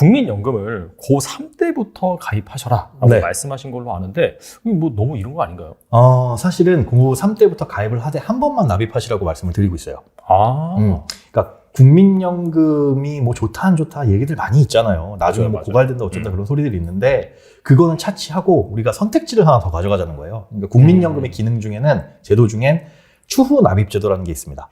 국민연금을 고3 때부터 가입하셔라 라고 네. 말씀하신 걸로 아는데 뭐 너무 이런 거 아닌가요? 어, 사실은 고3 때부터 가입을 하되 한 번만 납입하시라고 말씀을 드리고 있어요. 아, 음. 그러니까 국민연금이 뭐 좋다 안 좋다 얘기들 많이 있잖아요. 나중에 맞아요, 뭐 맞아요. 고갈된다 어쩐다 음. 그런 소리들이 있는데 그거는 차치하고 우리가 선택지를 하나 더 가져가자는 거예요. 그러니까 국민연금의 음. 기능 중에는 제도 중엔 추후 납입 제도라는 게 있습니다.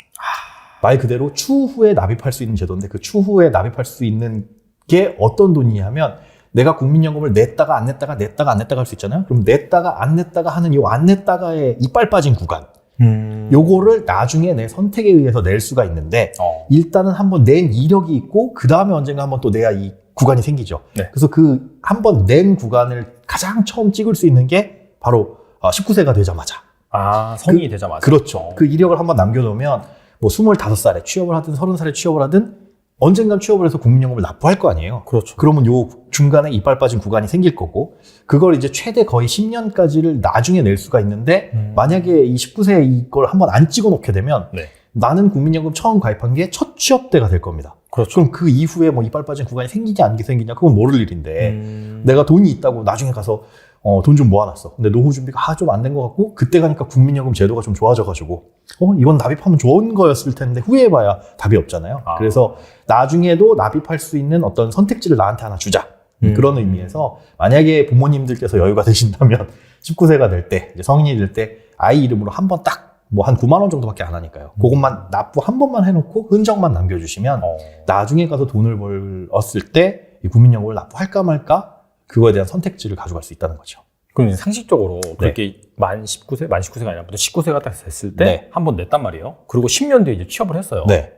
말 그대로 추후에 납입할 수 있는 제도인데 그 추후에 납입할 수 있는 게 어떤 돈이냐면 내가 국민연금을 냈다가 안 냈다가 냈다가 안 냈다가 할 수 있잖아요. 그럼 냈다가 안 냈다가 하는 요 안 냈다가의 이빨 빠진 구간 음. 요거를 나중에 내 선택에 의해서 낼 수가 있는데 어. 일단은 한번 낸 이력이 있고 그 다음에 언젠가 한번 또 내야 이 구간이 생기죠. 네. 그래서 그 한번 낸 구간을 가장 처음 찍을 수 있는 게 바로 19세가 되자마자 아, 성인이 되자마자. 그렇죠. 어. 그 이력을 한번 남겨놓으면 뭐 25살에 취업을 하든 30살에 취업을 하든 언젠간 취업을 해서 국민연금을 납부할 거 아니에요. 그렇죠. 그러면 요 중간에 이빨 빠진 구간이 생길 거고 그걸 이제 최대 거의 10년까지를 나중에 낼 수가 있는데 음. 만약에 이 19세에 이걸 한번 안 찍어 놓게 되면 네. 나는 국민연금 처음 가입한 게 첫 취업 때가 될 겁니다. 그렇죠. 그럼 그 이후에 뭐 이빨 빠진 구간이 생기냐 안 생기냐 그건 모를 일인데 음. 내가 돈이 있다고 나중에 가서 어, 돈 좀 모아놨어. 근데 노후 준비가 아, 좀 안 된 것 같고 그때 가니까 국민연금 제도가 좀 좋아져가지고 어 이건 납입하면 좋은 거였을 텐데 후회해봐야 답이 없잖아요. 아. 그래서 나중에도 납입할 수 있는 어떤 선택지를 나한테 하나 주자. 음. 그런 의미에서 만약에 부모님들께서 여유가 되신다면 19세가 될때 성인이 될 때 아이 이름으로 한 번 딱 뭐 한 9만 원 정도밖에 안 하니까요. 그것만 납부 한 번만 해놓고 흔적만 남겨주시면 어. 나중에 가서 돈을 벌었을 때 이 국민연금을 납부할까 말까 그거에 대한 선택지를 가져갈 수 있다는 거죠. 그럼 이제 상식적으로 그렇게 만 19세, 만 19세가 아니라 보통 19세가 딱 됐을 때 네. 한 번 냈단 말이에요. 그리고 10년 뒤에 이제 취업을 했어요. 네.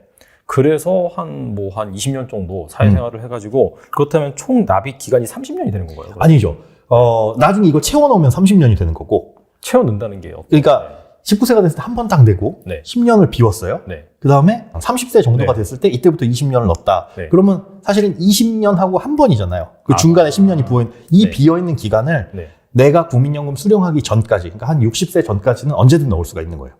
그래서 한 뭐 한 20년 정도 사회생활을 해가지고 그렇다면 총 납입 기간이 30년이 되는 건가요? 아니죠. 어, 나중에 이거 채워넣으면 30년이 되는 거고 채워 넣는다는 게 어떤 그러니까 19세가 됐을 때 한 번 딱 내고 네. 10년을 비웠어요. 네. 그 다음에 30세 정도가 네. 됐을 때 이때부터 20년을 넣었다. 네. 그러면 사실은 20년하고 한 번이잖아요. 그 아. 중간에 10년이 부어있는 이 네. 비어있는 기간을 네. 내가 국민연금 수령하기 전까지, 그러니까 한 60세 전까지는 언제든 넣을 수가 있는 거예요.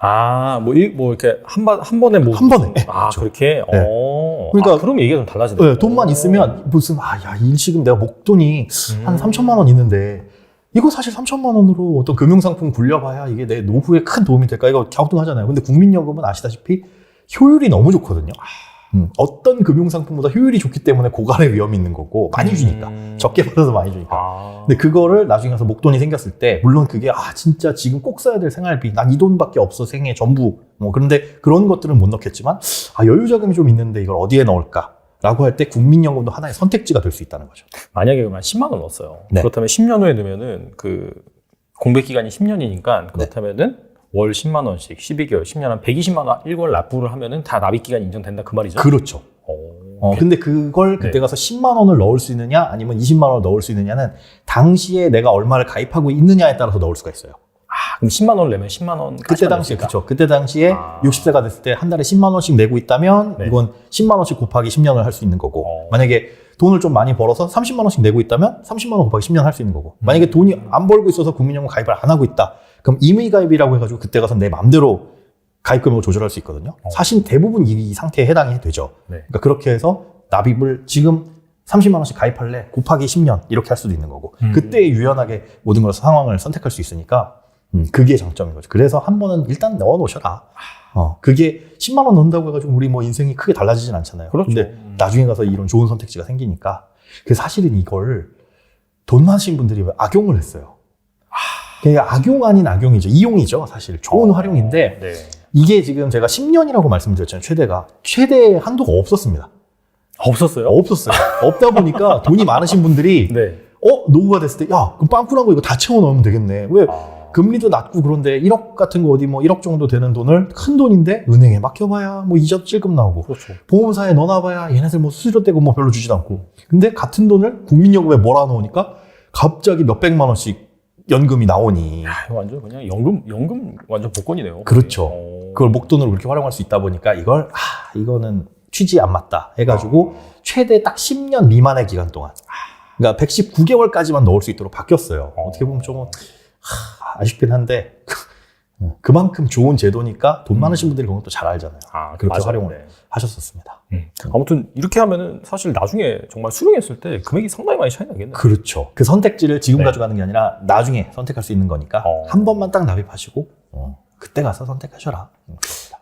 아, 뭐, 일, 뭐, 이렇게, 한 번, 한 번에 뭐. 한 번에. 네, 아, 그렇죠. 그렇게? 네. 어. 그러니까- 아, 그럼 얘기가 좀 달라지네요. 네, 돈만 있으면 무슨 아, 야, 일시금 내가 목돈이 음. 한 3천만 원 있는데 이거 사실 3천만 원으로 어떤 금융상품 굴려봐야 이게 내 노후에 큰 도움이 될까 이거 갸우뚱하잖아요. 근데 국민연금은 아시다시피 효율이 너무 좋거든요. 음, 어떤 금융상품보다 효율이 좋기 때문에 고갈의 위험이 있는 거고 많이 주니까 음. 적게 받아서 많이 주니까. 아. 근데 그거를 나중에 가서 목돈이 생겼을 때 물론 그게 아 진짜 지금 꼭 써야 될 생활비 난 이 돈밖에 없어 생애 전부 뭐 그런데 그런 것들은 못 넣겠지만 아 여유 자금이 좀 있는데 이걸 어디에 넣을까? 라고 할 때 국민연금도 하나의 선택지가 될 수 있다는 거죠. 만약에 그만 10만 원 넣었어요. 네. 그렇다면 10년 후에 넣으면은 그 공백 기간이 10년이니까 그렇다면은 월 10만 원씩 12개월 10년 한 120만 원 일괄 납부를 하면은 다 납입 기간이 인정된다 그 말이죠. 그렇죠. 어. 어, 근데 그걸 그때 네. 가서 10만 원을 넣을 수 있느냐 아니면 20만 원을 넣을 수 있느냐는 당시에 내가 얼마를 가입하고 있느냐에 따라서 넣을 수가 있어요. 아, 그럼 10만 원을 내면 10만 원 그때 당시에 그렇죠. 그때 당시에 아. 60세가 됐을 때 한 달에 10만 원씩 내고 있다면 네. 이건 10만 원씩 곱하기 10년을 할 수 있는 거고 어. 만약에 돈을 좀 많이 벌어서 30만 원씩 내고 있다면 30만 원 곱하기 10년 할 수 있는 거고 만약에 돈이 안 벌고 있어서 국민연금 가입을 안 하고 있다 그럼 임의 가입이라고 해가지고 그때 가서 내 맘대로 가입 금액을 조절할 수 있거든요. 어. 사실 대부분 이, 이 상태에 해당이 되죠. 네. 그러니까 그렇게 해서 납입을 지금 30만 원씩 가입할래 곱하기 10년 이렇게 할 수도 있는 거고 음. 그때 유연하게 모든 걸 상황을 선택할 수 있으니까 음, 그게 장점인 거죠. 그래서 한 번은 일단 넣어 놓으셔라. 어, 그게 10만 원 넣는다고 해가지고 우리 뭐 인생이 크게 달라지진 않잖아요. 그렇죠. 근데 음. 나중에 가서 이런 좋은 선택지가 생기니까 그 사실은 이걸 돈 많으신 분들이 왜 악용을 했어요. 그게 악용 아닌 악용이죠. 이용이죠. 사실 좋은 어. 활용인데 네. 이게 지금 제가 10년이라고 말씀드렸잖아요. 최대가 최대 한도가 없었습니다. 없었어요? 없었어요. 없다 보니까 돈이 많으신 분들이 네. 어 노후가 됐을 때 야 그럼 빵꾸난 거 이거 다 채워 넣으면 되겠네. 왜 아. 금리도 낮고 그런데 1억 같은 거 어디 뭐 1억 정도 되는 돈을 큰 돈인데 은행에 맡겨봐야 뭐 이자 찔끔 나오고 그렇죠. 보험사에 넣어놔봐야 얘네들 뭐 수수료 떼고 뭐 별로 주지도 않고 근데 같은 돈을 국민연금에 몰아넣으니까 갑자기 몇백만 원씩 연금이 나오니 야, 이거 완전 그냥 연금 연금 완전 복권이네요. 그렇죠. 어. 그걸 목돈으로 그렇게 활용할 수 있다 보니까 이걸 아 이거는 취지 안 맞다 해가지고 최대 딱 10년 미만의 기간 동안 그러니까 119개월까지만 넣을 수 있도록 바뀌었어요. 어. 어떻게 보면 좀 하, 아쉽긴 한데 어, 그만큼 좋은 제도니까 돈 많으신 분들이 그런 것도 잘 알잖아요. 아, 그렇게 맞아요. 활용을. 네. 하셨었습니다. 아무튼 이렇게 하면은 사실 나중에 정말 수령했을 때 금액이 상당히 많이 차이 나겠네요. 그렇죠. 그 선택지를 지금 네. 가져가는 게 아니라 나중에 선택할 수 있는 거니까 어. 한 번만 딱 납입하시고 어, 그때 가서 선택하셔라. 음, 그렇습니다.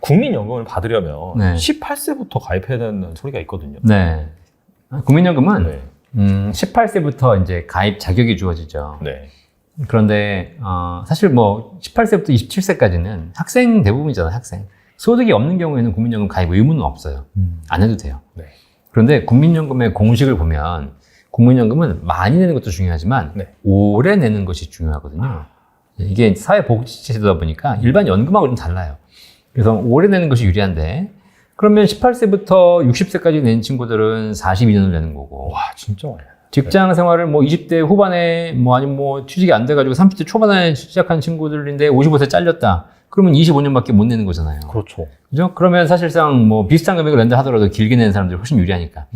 국민연금을 받으려면 네. 18세부터 가입해야 되는 소리가 있거든요. 네. 국민연금은 네. 음, 18세부터 이제 가입 자격이 주어지죠. 네. 그런데 어, 사실 뭐 18세부터 27세까지는 학생 대부분이잖아요, 학생. 소득이 없는 경우에는 국민연금 가입 의무는 없어요. 안 해도 돼요. 네. 그런데 국민연금의 공식을 보면 국민연금은 많이 내는 것도 중요하지만 네. 오래 내는 것이 중요하거든요. 이게 사회복지제도다 보니까 일반 연금하고 좀 달라요. 그래서 오래 내는 것이 유리한데 그러면 18세부터 60세까지 낸 친구들은 42년을 내는 거고 와 진짜 많이. 직장 생활을 뭐 20대 후반에 뭐 아니면 뭐 취직이 안 돼가지고 30대 초반에 시작한 친구들인데 55세 잘렸다. 그러면 25년밖에 못 내는 거잖아요. 그렇죠. 그죠? 그러면 사실상 뭐 비슷한 금액을 낸다 하더라도 길게 내는 사람들이 훨씬 유리하니까.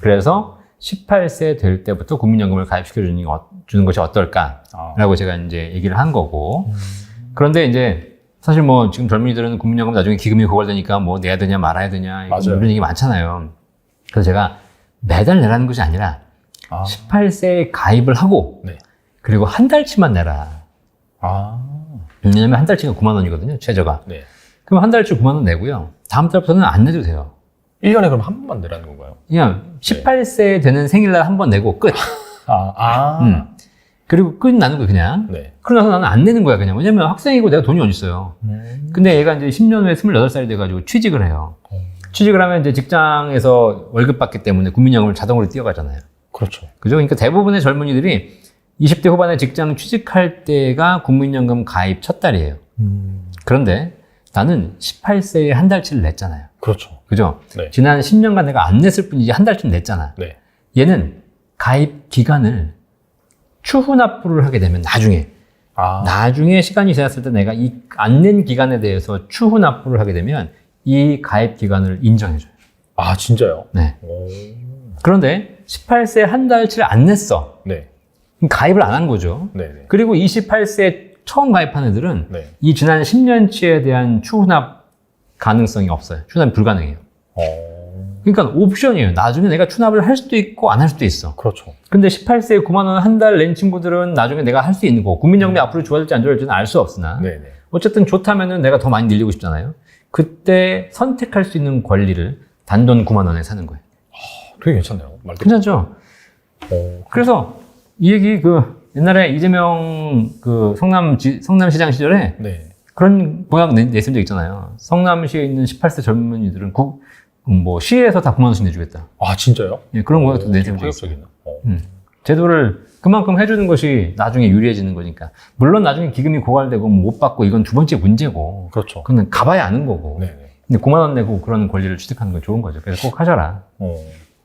그래서 18세 될 때부터 국민연금을 가입시켜 주는, 게 어- 주는 것이 어떨까라고 아. 제가 이제 얘기를 한 거고. 그런데 이제 사실 뭐 지금 젊은이들은 국민연금 나중에 기금이 고갈되니까 뭐 내야 되냐 말아야 되냐 맞아요. 이런 얘기 많잖아요. 그래서 제가 매달 내라는 것이 아니라 아. 18세에 가입을 하고 네. 그리고 한 달치만 내라. 아. 왜냐면 한 달치가 9만 원이거든요, 최저가. 네. 그럼 한 달치 9만 원 내고요. 다음 달부터는 안 내도 돼요. 1년에 그럼 한 번만 내라는 건가요? 그냥 18세 되는 생일날 한 번 내고 끝. 아. 아. 음. 그리고 끝나는 거예요, 그냥. 네. 그러고 나서 나는 안 내는 거야, 그냥. 왜냐면 학생이고 내가 돈이 어딨어요. 근데 얘가 이제 10년 후에 28살이 돼가지고 취직을 해요. 취직을 하면 이제 직장에서 월급 받기 때문에 국민연금을 자동으로 뛰어가잖아요. 그렇죠. 그죠? 그러니까 대부분의 젊은이들이 20대 후반에 직장 취직할 때가 국민연금 가입 첫 달이에요. 그런데 나는 18세에 한 달치를 냈잖아요. 그렇죠. 그죠? 네. 지난 10년간 내가 안 냈을 뿐이지 한 달쯤 냈잖아. 네. 얘는 가입 기간을 추후 납부를 하게 되면 나중에 아. 나중에 시간이 지났을 때 내가 이 안 낸 기간에 대해서 추후 납부를 하게 되면 이 가입 기간을 인정해줘요. 아 진짜요? 네. 오. 그런데 18세 한 달치를 안 냈어. 네. 그럼 가입을 안 한 거죠. 네. 네. 그리고 28세 처음 가입한 애들은 네. 이 지난 10년치에 대한 추후납 가능성이 없어요. 추납이 불가능해요. 어. 그러니까 옵션이에요. 나중에 내가 추납을 할 수도 있고 안 할 수도 있어. 그렇죠. 근데 18세에 9만 원 한 달 낸 친구들은 나중에 내가 할 수 있는 거고 국민연금이 앞으로 좋아질지 안 좋아질지는 알 수 없으나 네. 네. 어쨌든 좋다면은 내가 더 많이 늘리고 싶잖아요. 그때 선택할 수 있는 권리를 단돈 9만 원에 사는 거예요. 되게 괜찮네요. 말도. 괜찮죠? 어. 그래서 이 얘기 그 옛날에 이재명 그 성남 성남시장 시절에 네. 그런 공약 내- 냈을 때 있잖아요. 성남시에 있는 18세 젊은이들은 국, 음, 뭐 시에서 다 9만 원씩 내주겠다. 아 진짜요? 예, 그런 공약도 오, 내세운 되게 적이 있어요. 파격적이네. 어. 음. 제도를 그만큼 해주는 것이 나중에 유리해지는 거니까. 물론 나중에 기금이 고갈되고 못 받고 이건 두 번째 문제고. 그렇죠. 그건 가봐야 아는 거고. 네. 네. 근데 9만 원 내고 그런 권리를 취득하는 건 좋은 거죠. 그래서 꼭 하셔라. 어.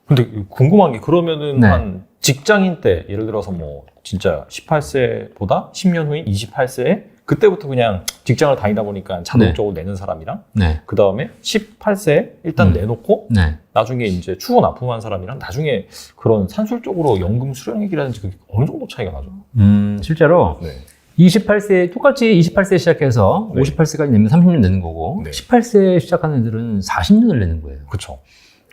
근데 궁금한 게 그러면은 네. 한 직장인 때 예를 들어서 뭐 진짜 18세보다 10년 후인 28세에 그때부터 그냥 직장을 다니다 보니까 자동적으로 내는 사람이랑 네. 그 다음에 18세에 일단 음. 내놓고 네. 나중에 이제 추후 납품한 사람이랑 나중에 그런 산술적으로 연금 수령액이라든지 그게 어느 정도 차이가 나죠? 음, 실제로 네. 28세, 똑같이 28세 시작해서 네. 58세까지 내면 30년 내는 거고, 네. 18세 시작하는 애들은 40년을 내는 거예요. 그쵸.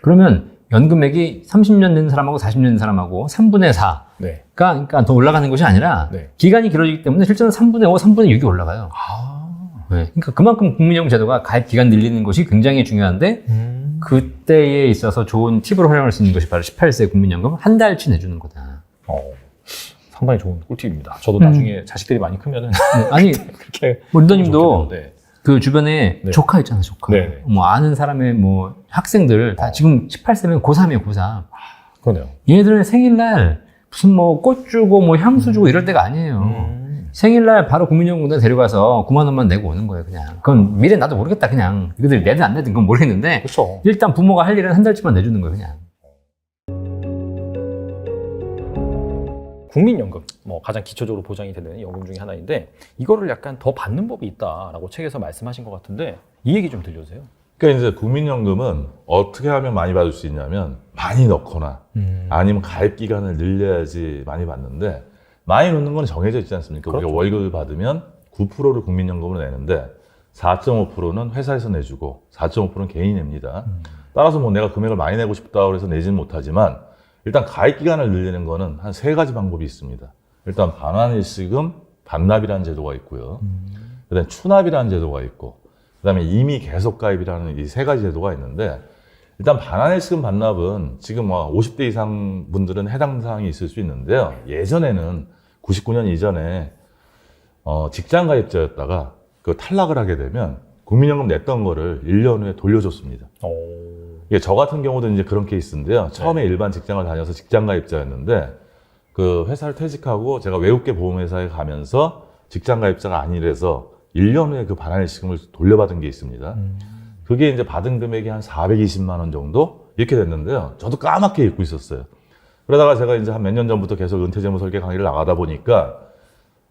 그러면 연금액이 30년 낸 사람하고 40년 낸 사람하고 3분의 4가 네. 그러니까 더 올라가는 것이 아니라 네. 기간이 길어지기 때문에 실제로 3분의 5, 3분의 6이 올라가요. 아. 네. 그러니까 그만큼 국민연금 제도가 가입 기간 늘리는 것이 굉장히 중요한데 음. 그때에 있어서 좋은 팁으로 활용할 수 있는 것이 바로 18세 국민연금 한 달치 내주는 거다. 어. 상당히 좋은 꿀팁입니다. 저도 음. 나중에 자식들이 많이 크면은 네. 아니 그렇게 뭐 네. 그 주변에 네. 조카 있잖아요, 조카. 네, 네. 뭐 아는 사람의 뭐 학생들 다 어. 지금 18세면 고3이에요, 고3. 그러네요. 얘네들은 생일날 무슨 뭐 꽃 주고 뭐 향수 주고 이럴 때가 아니에요. 음. 생일날 바로 국민연금에 데려가서 9만 원만 내고 오는 거예요, 그냥. 그건 미래 나도 모르겠다, 그냥. 이거들 내든 안 내든 그건 모르겠는데 그렇죠. 일단 부모가 할 일은 한 달치만 내주는 거예요, 그냥. 국민연금, 뭐 가장 기초적으로 보장이 되는 연금 중에 하나인데 이거를 약간 더 받는 법이 있다라고 책에서 말씀하신 것 같은데 이 얘기 좀 들려주세요. 그러니까 이제 국민연금은 어떻게 하면 많이 받을 수 있냐면 많이 넣거나 아니면 가입 기간을 늘려야지 많이 받는데 많이 넣는 건 정해져 있지 않습니까? 우리가 그렇죠. 월급을 받으면 9%를 국민연금으로 내는데 4.5%는 회사에서 내주고 4.5%는 개인이 냅니다. 따라서 뭐 내가 금액을 많이 내고 싶다고 해서 내지는 못하지만 일단 가입 기간을 늘리는 거는 한 세 가지 방법이 있습니다. 일단 반환일시금 반납이라는 제도가 있고요. 그다음에 추납이라는 제도가 있고 그다음에 이미 계속 가입이라는 이 세 가지 제도가 있는데 일단 반환일시금 반납은 지금 뭐 50대 이상 분들은 해당 사항이 있을 수 있는데요. 예전에는 99년 이전에 어, 직장 가입자였다가 그 탈락을 하게 되면 국민연금 냈던 거를 1년 후에 돌려줬습니다. 어. 이게 저 같은 경우도 이제 그런 케이스인데요. 처음에 일반 직장을 다녀서 직장 가입자였는데 그 회사를 퇴직하고 제가 외국계 보험회사에 가면서 직장 가입자가 아니래서 1년 후에 그 반환일시금을 돌려받은 게 있습니다. 그게 이제 받은 금액이 한 420만 원 정도 이렇게 됐는데요. 저도 까맣게 잊고 있었어요. 그러다가 제가 이제 한 몇 년 전부터 계속 은퇴재무 설계 강의를 나가다 보니까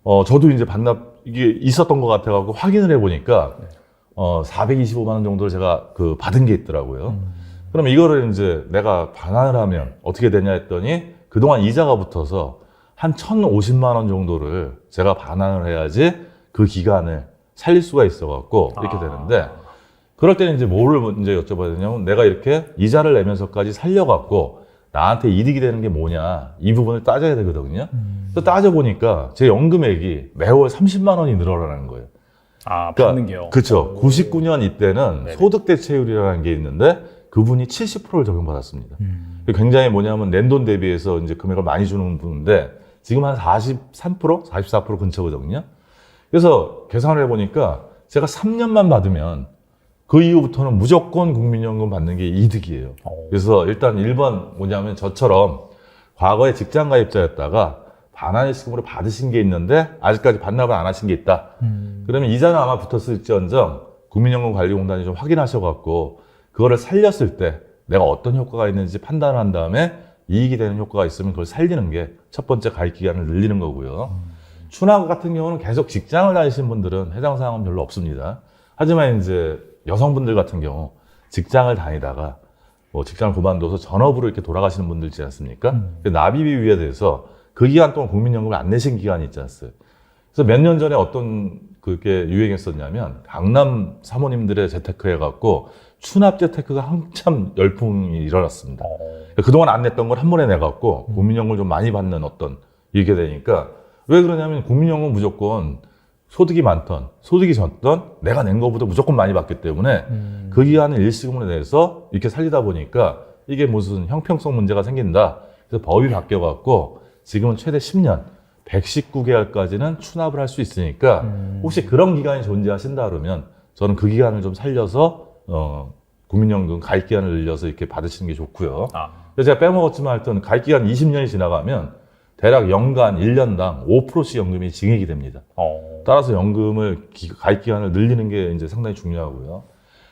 어 저도 이제 반납 이게 있었던 것 같아 갖고 확인을 해 보니까 어 425만 원 정도를 제가 그 받은 게 있더라고요. 그럼 이거를 이제 내가 반환을 하면 어떻게 되냐 했더니 그동안 이자가 붙어서 한 1,050만 원 정도를 제가 반환을 해야지 그 기간을 살릴 수가 있어 갖고 이렇게 아. 되는데 그럴 때는 이제 뭐를 이제 여쭤봐야 되냐면 내가 이렇게 이자를 내면서까지 살려 갖고 나한테 이득이 되는 게 뭐냐 이 부분을 따져야 되거든요. 그래서 따져 보니까 제 연금액이 매월 30만 원이 늘어나는 거예요. 아, 그러니까 받는 게요. 그렇죠. 오. 99년 이때는 네네. 소득 대체율이라는 게 있는데 그분이 70%를 적용받았습니다. 음. 굉장히 뭐냐면 낸돈 대비해서 이제 금액을 많이 주는 분인데 지금 한 43%, 44% 근처거든요. 그래서 계산을 해보니까 제가 3년만 받으면 그 이후부터는 무조건 국민연금 받는 게 이득이에요. 어. 그래서 일단 1번 뭐냐면 저처럼 과거에 직장 가입자였다가 반환일시금으로 받으신 게 있는데 아직까지 반납을 안 하신 게 있다. 음. 그러면 이자는 아마 붙었을지언정 국민연금관리공단이 좀 확인하셔갖고 그거를 살렸을 때 내가 어떤 효과가 있는지 판단을 한 다음에 이익이 되는 효과가 있으면 그걸 살리는 게 첫 번째 가입 기간을 늘리는 거고요. 추납 같은 경우는 계속 직장을 다니신 분들은 해당 사항은 별로 없습니다. 하지만 이제 여성분들 같은 경우 직장을 다니다가 뭐 직장을 그만둬서 전업으로 이렇게 돌아가시는 분들 있지 않습니까? 그 나비비 위에 대해서 그 기간 동안 국민연금을 안 내신 기간이 있지 않았어요. 그래서 몇 년 전에 어떤 그게 유행했었냐면 강남 사모님들의 재테크 해갖고 추납 재테크가 한참 열풍이 일어났습니다. 어. 그동안 안 냈던 걸 한 번에 내갖고 국민연금을 좀 많이 받는 어떤 이게 되니까 왜 그러냐면 국민연금 무조건 소득이 많던 소득이 적던 내가 낸 것보다 무조건 많이 받기 때문에 음. 그 기간을 일시금으로 내서 이렇게 살리다 보니까 이게 무슨 형평성 문제가 생긴다. 그래서 법이 바뀌어갖고 지금은 최대 10년, 119개월까지는 추납을 할 수 있으니까 음. 혹시 그런 기간이 존재하신다 그러면 저는 그 기간을 좀 살려서 어, 국민연금 가입 기간을 늘려서 이렇게 받으시는 게 좋고요. 아. 그래서 제가 빼먹었지만 하여튼 가입 기간 20년이 지나가면 대략 연간 1년당 5%씩 연금이 증액이 됩니다. 어. 따라서 연금을 기- 가입 기간을 늘리는 게 이제 상당히 중요하고요.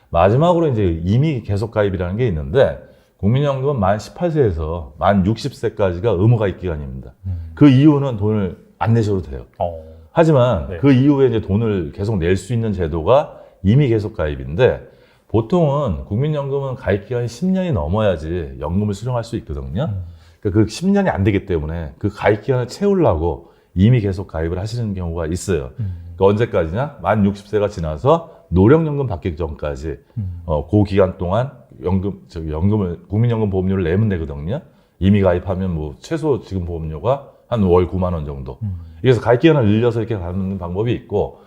마지막으로 이제 임의 계속 가입이라는 게 있는데 국민연금은 만 18세에서 만 60세까지가 의무 가입 기간입니다. 그 이후는 돈을 안 내셔도 돼요. 어. 하지만 네. 그 이후에 이제 돈을 계속 낼 수 있는 제도가 임의 계속 가입인데 보통은 국민연금은 가입 기간이 10년이 넘어야지 연금을 수령할 수 있거든요. 그러니까 그 10년이 안 되기 때문에 그 가입 기간을 채우려고 임의 계속 가입을 하시는 경우가 있어요. 그러니까 언제까지냐? 만 60세가 지나서 노령연금 받기 전까지 어, 그 기간 동안 연금 저기 연금을 국민연금 보험료를 내면 되거든요. 이미 가입하면 뭐 최소 지금 보험료가 한 월 9만 원 정도. 그래서 가입 기간을 늘려서 이렇게 가는 방법이 있고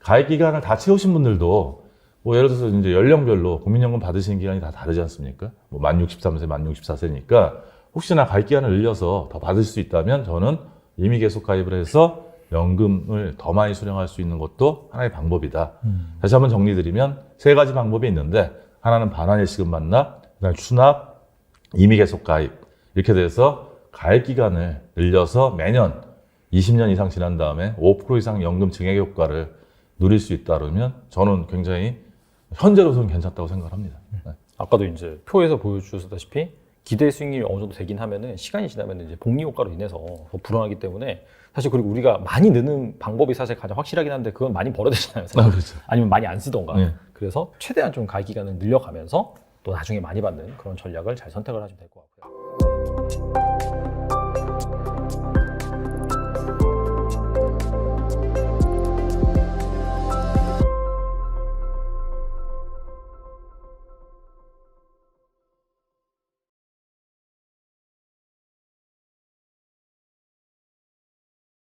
가입 기간을 다 채우신 분들도 뭐 예를 들어서 이제 연령별로 국민연금 받으시는 기간이 다 다르지 않습니까? 뭐 만 63세, 만 64세니까 혹시나 가입 기간을 늘려서 더 받을 수 있다면 저는 이미 계속 가입을 해서 연금을 더 많이 수령할 수 있는 것도 하나의 방법이다. 다시 한번 정리드리면 세 가지 방법이 있는데 하나는 반환일시금 반납, 그다음에 추납, 이미 계속 가입 이렇게 돼서 가입 기간을 늘려서 매년 20년 이상 지난 다음에 5% 이상 연금 증액 효과를 누릴 수 있다 그러면 저는 굉장히 현재로서는 괜찮다고 생각합니다. 네. 아까도 이제 표에서 보여주셨다시피 기대 수익률이 어느 정도 되긴 하면은 시간이 지나면 이제 복리 효과로 인해서 더 불안하기 때문에 사실 그리고 우리가 많이 느는 방법이 사실 가장 확실하긴 한데 그건 많이 벌어지잖아요. 아, 그렇죠. 아니면 많이 안 쓰던가. 네. 그래서 최대한 좀 가입 기간을 늘려가면서 또 나중에 많이 받는 그런 전략을 잘 선택을 하시면 될 것 같아요.